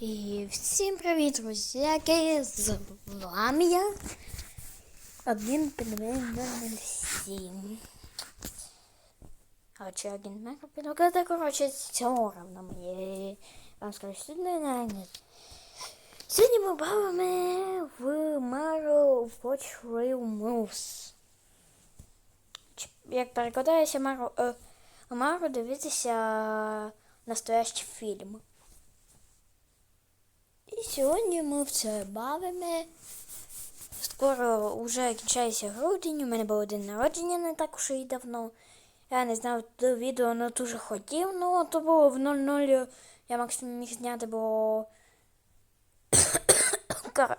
І всім привіт, друзяки! З вами я. Один сім. Короче, один мега підготовка, короче, на моє. Вам скажу, що не Сьогодні ми бавимо в Mario Watch Real Moves. Як перекладається Маро, е, Маро дивитися настоящий фільм. І сьогодні ми в це бавимо. Скоро вже кінчається грудень, у мене було день народження не так уж і давно. Я не знав до відео, але дуже хотів, ну то було в 00, я максимум міг зняти, бо.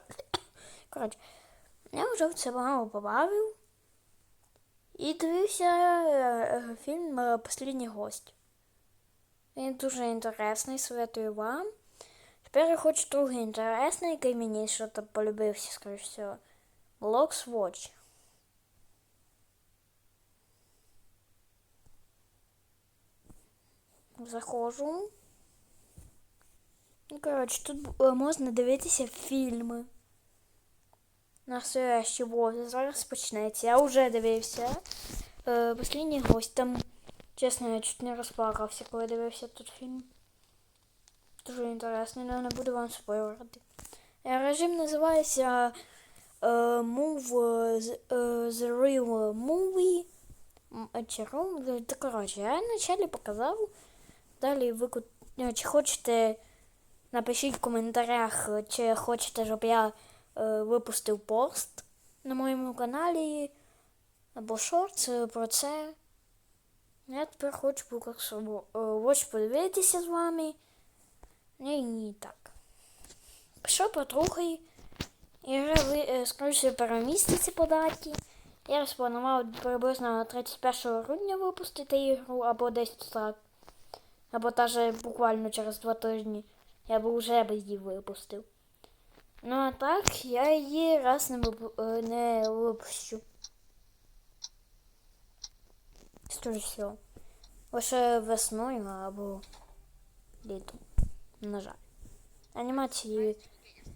Коротше, я вже в це мало побавив. І дивився е, фільм е, Послідній гость. Він дуже інтересний, советую вам. Тепер я хочу другий інтересний, який мені що то полюбився, скоріш всього. Locks Watch. Заходжу. Ну, коротше, тут е, можна дивитися фільми. Настоящий вот, зараз почнеться. Я вже дивився. Е, Послідній гость там, чесно, я чуть не розплакався, коли дивився тут фільм. Дуже інтересний, але не буду вам спойлерити. Е, Режим називається е, Move the, е, Real Movie. М, Чи Room. Та, коротше, я вначалі показав. Далі ви чи хочете напишіть в коментарях, чи хочете, щоб я е, випустив пост на моєму каналі або шортс е, про це. Я тепер хочу е, хочу подивитися з вами. Ні, так. Пішов потрохи. Ігра, ви, е, скоріше, переміститься по даті. Я розпланував приблизно 31 грудня випустити ігру, або десь так. Або навіть буквально через два тижні. Я б вже б її випустив. Ну а так, я її раз не, вип- е, не випущу. Скоріше всього. Лише весною або літом. На жаль. Анімації.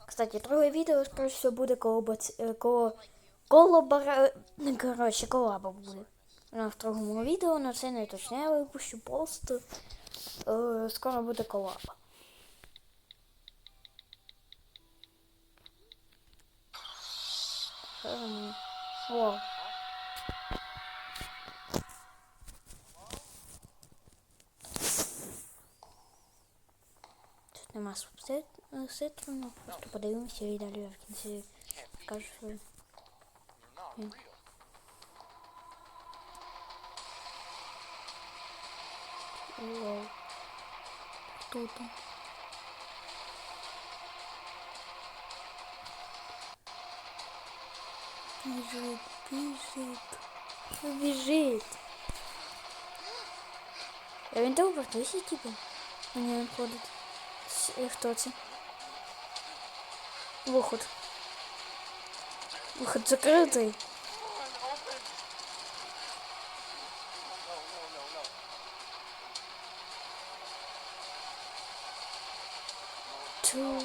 Кстати, друге відео, скоріше всього, буде колобац... е, коло... колобара... Коротше, колаба буде. Ну, в другому відео, на це не. Я випущу пост. Е, скоро буде колаба. Ем, О. нема субтитрів, просто подивимося і далі я в кінці скажу свою. М. Вау. Хто там? Біжить, біжить. Біжить. А він там повертайся, типу. Мені він ходить. С- е, Хто це? Виход. Виход закритий. Чу.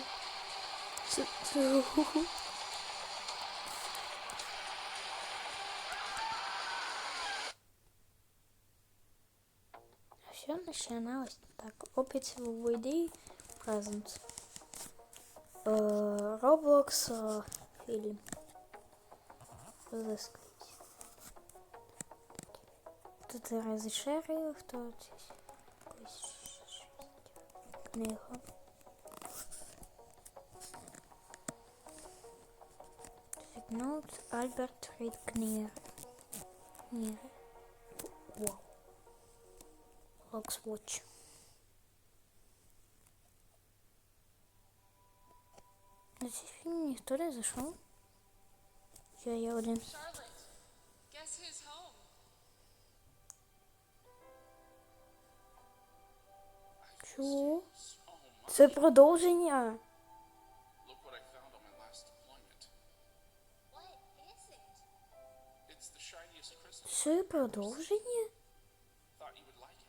Чу. Все начиналось так. Опять введи present. Э, Roblox э, фильм. Разыскать. Тут разрешаю, кто здесь? Якась Книга. Сигнал Альберт Рид книга. Книга. Вау. Lux Watch. На цей фільм ніхто не зайшов. Я є один. Charlotte, guess who's home? Чого? Це продовження. Look what I found on my last deployment. What is it? It's the shiniest crystal. Це продовження? Thought you would like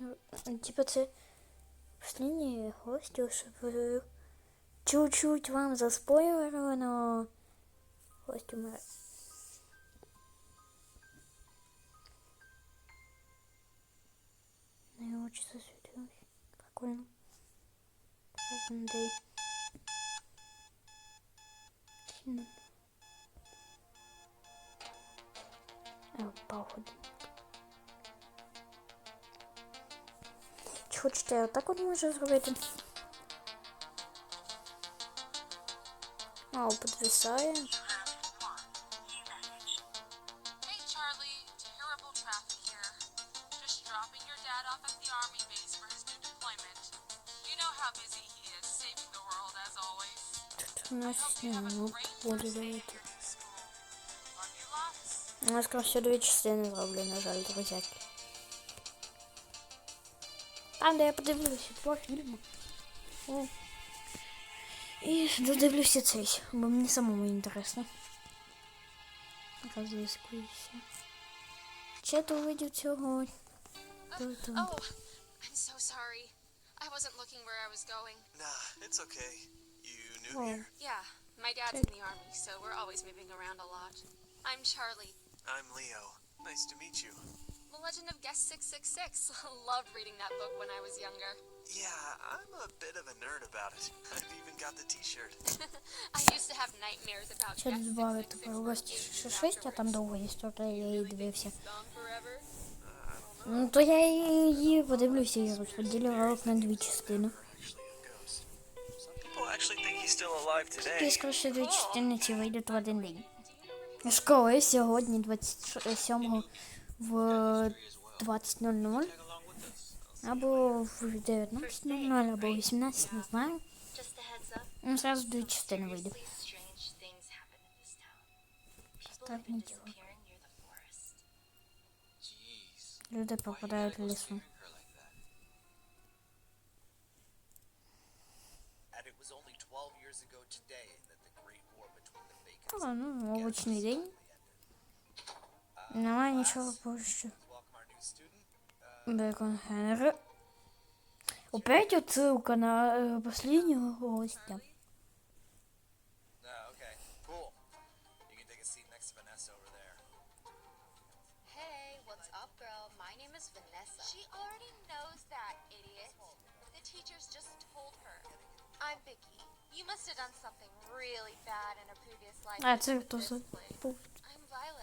it. Ну, Типа це останні гості, щоб чуть-чуть вам заспойлерили, но гость умре. На его очі засвітилось. Прикольно. Сильно. Я впав один. Чи хочете отак от можу зробити? А, підвисає. Hey, Charlie. Terrible traffic here. Just dropping your dad off at the army base for his new deployment. You know how busy he is, saving the world as always. Тут у нас не, ну, буде давайте. School. Love you lots. У нас краще дві частини зроблю, на жаль, друзяки. Там, де я подивлюся два фільми. О. І додивлюся цей, бо мені самому інтересно. Розвискуюся. Чи то видів цього? То там. Oh, I'm so sorry. I wasn't looking where I was going. Nah, it's okay. You new Oh. here? Yeah, my dad's in the army, so we're always moving around a lot. I'm Charlie. I'm Leo. Nice to meet you. Legend of Guest 666. Loved reading that book when I was younger. Yeah, I'm a bit of a nerd about it. I've even got the t-shirt. I used to have nightmares about Ще Guest додати 666 про for гості ages ще after 6, а там it довга історія, я її дивився. Ну, то я її подивлюся і розподілю ролик на дві частини. Ті скоріше дві частини ці вийдуть в один день. Школи сьогодні 27 в 20.00 або в 19.00, або в 18, не знаю. Just a heads up, Ну, зразу дві частини вийде. strange things happen in this town. People have Так, been нічого. disappearing near the forest. Люди пропадають в лісу. And it was only 12 years ago today that the Great War between the Bacons А, ну, обичний день. Немає нічого поруч. Student. Бекон Генри. Опять отсылка на э, последнего гостя. Ah. You must have done something really bad in a previous life. А, хто this за I'm Violet.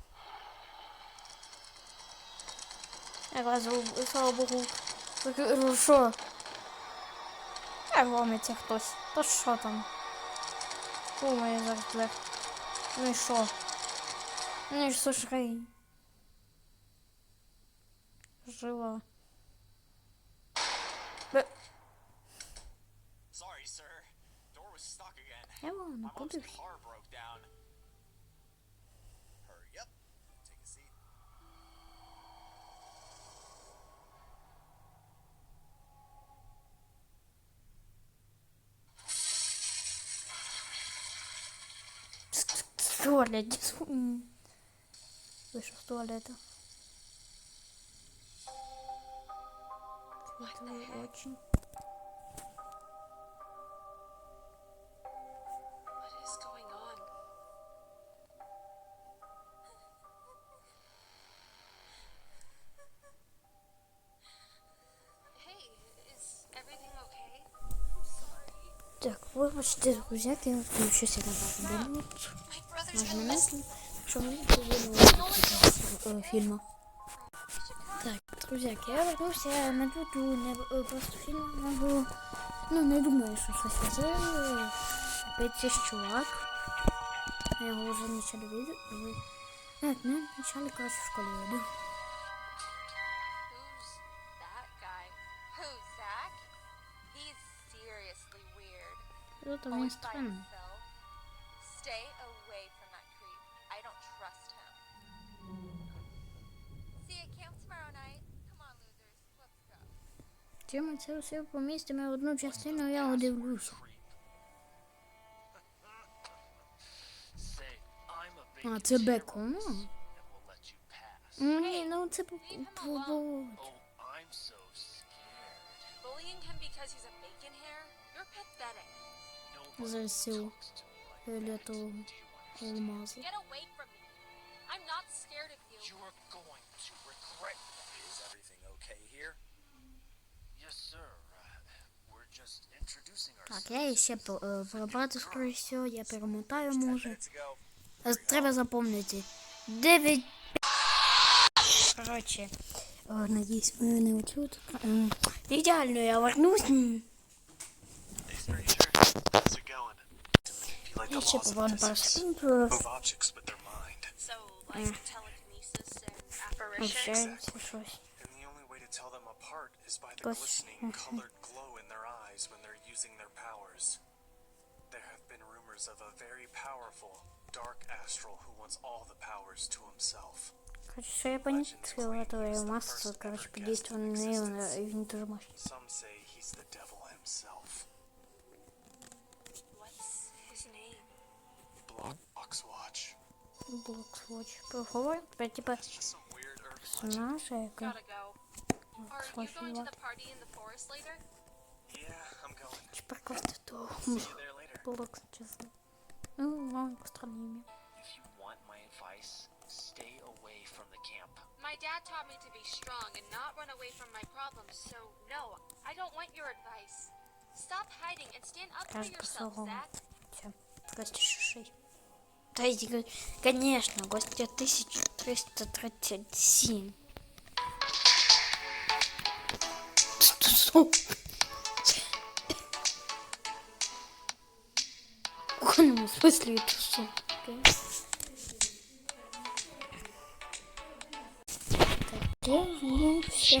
Я вас, слава Богу. Е, що? Та громиться хтось. То що там? Думаю, завжди. Ну і що? Ну і що ж хай? Жива. Б... Sorry, sir. Door was stuck again. Я вам не побився. М. Вышел с туалета. Очень. Так, вибачте, друзяки, я включуся на годину. Нажмемо, що ми повинні фільму. Так, друзья, я вернувся на тут не е, просто фільм не. Ну не думаю, что щось. Опять цей чувак. Я його вже вначале видел. Нет, ну вначале класс в школе веду. Кто-то мне. Bullying him because he's a bacon hair? You're pathetic. Nobody Зараз цього talks to me like фіолетового Do you understand? алмазу. Get away from me. I'm not scared of Так, я ще по- е, пробрати скоріше всього, я перемотаю Ten може. minutes ago, Е, Треба запомнити. 9. Короче, е, надіюсь, ви мене учуть. Е, Ідеально, я вернусь. М. Hey, stranger. How's it going? If you like Я the ще laws of побуду пару physics, секунд. е, move objects with their mind. So, like telekinesis and apparitions? Общаємося щось. And the only way to tell them apart is by the Gosh. glistening colored glow in their eyes when they're using their powers. There have been rumors of a very powerful, dark astral who wants all the powers to himself. Короче, що я понятила, то я масса, короче, подействовала на нее, и він дуже мощний. Some say he's the devil himself. What's his name? Block Watch. Блоксвоч. Поговорить про, типа, It's just some weird urban legend. персонажа, яка... Gotta go. Are you Блоксвоч, going to вот. the party in the forest later? You there later. Блокс, честно. Ну, my advice, stay away from the camp. My dad taught me to be strong and not run away from my problems, so no, I don't want your advice. Stop hiding and stand up for yourself. Zach. Все, гости шишей. Да иди, конечно, гости 1337. Стоп. в смысле это сутка? Так, я вернулся.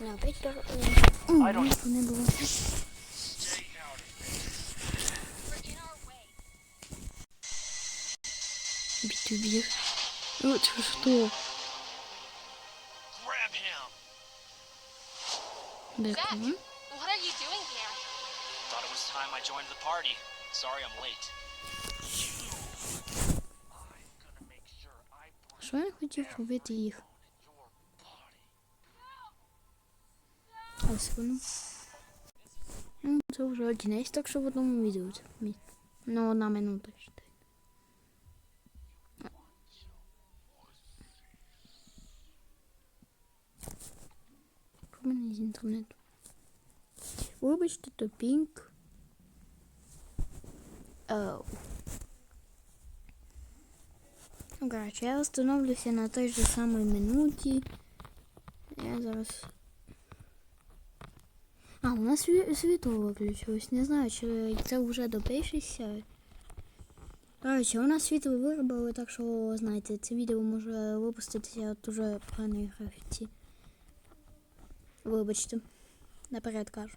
На, опять дор- э, м, ничего не было. We're in our way. B2B. Вот что? Grab him! Бэкон. What are you doing here? Thought it was time I joined the party. Sorry I'm late. Що я хотів побити їх? your body. А секунду. Ну, це вже один так що в одному відео це. мі- Ну, одна минута ще. Що в мене з інтернету? Вибачте, то пінк. Оу. Ну, коротше, я встановлюся на той же самій минуті. Я зараз. А, у нас сві- світло виключилось. Не знаю, чи це вже допишеться. Коротше, у нас світло виробили, так що, знаєте, це відео може випуститися от уже поганої графіці. Вибачте. Наперед кажу.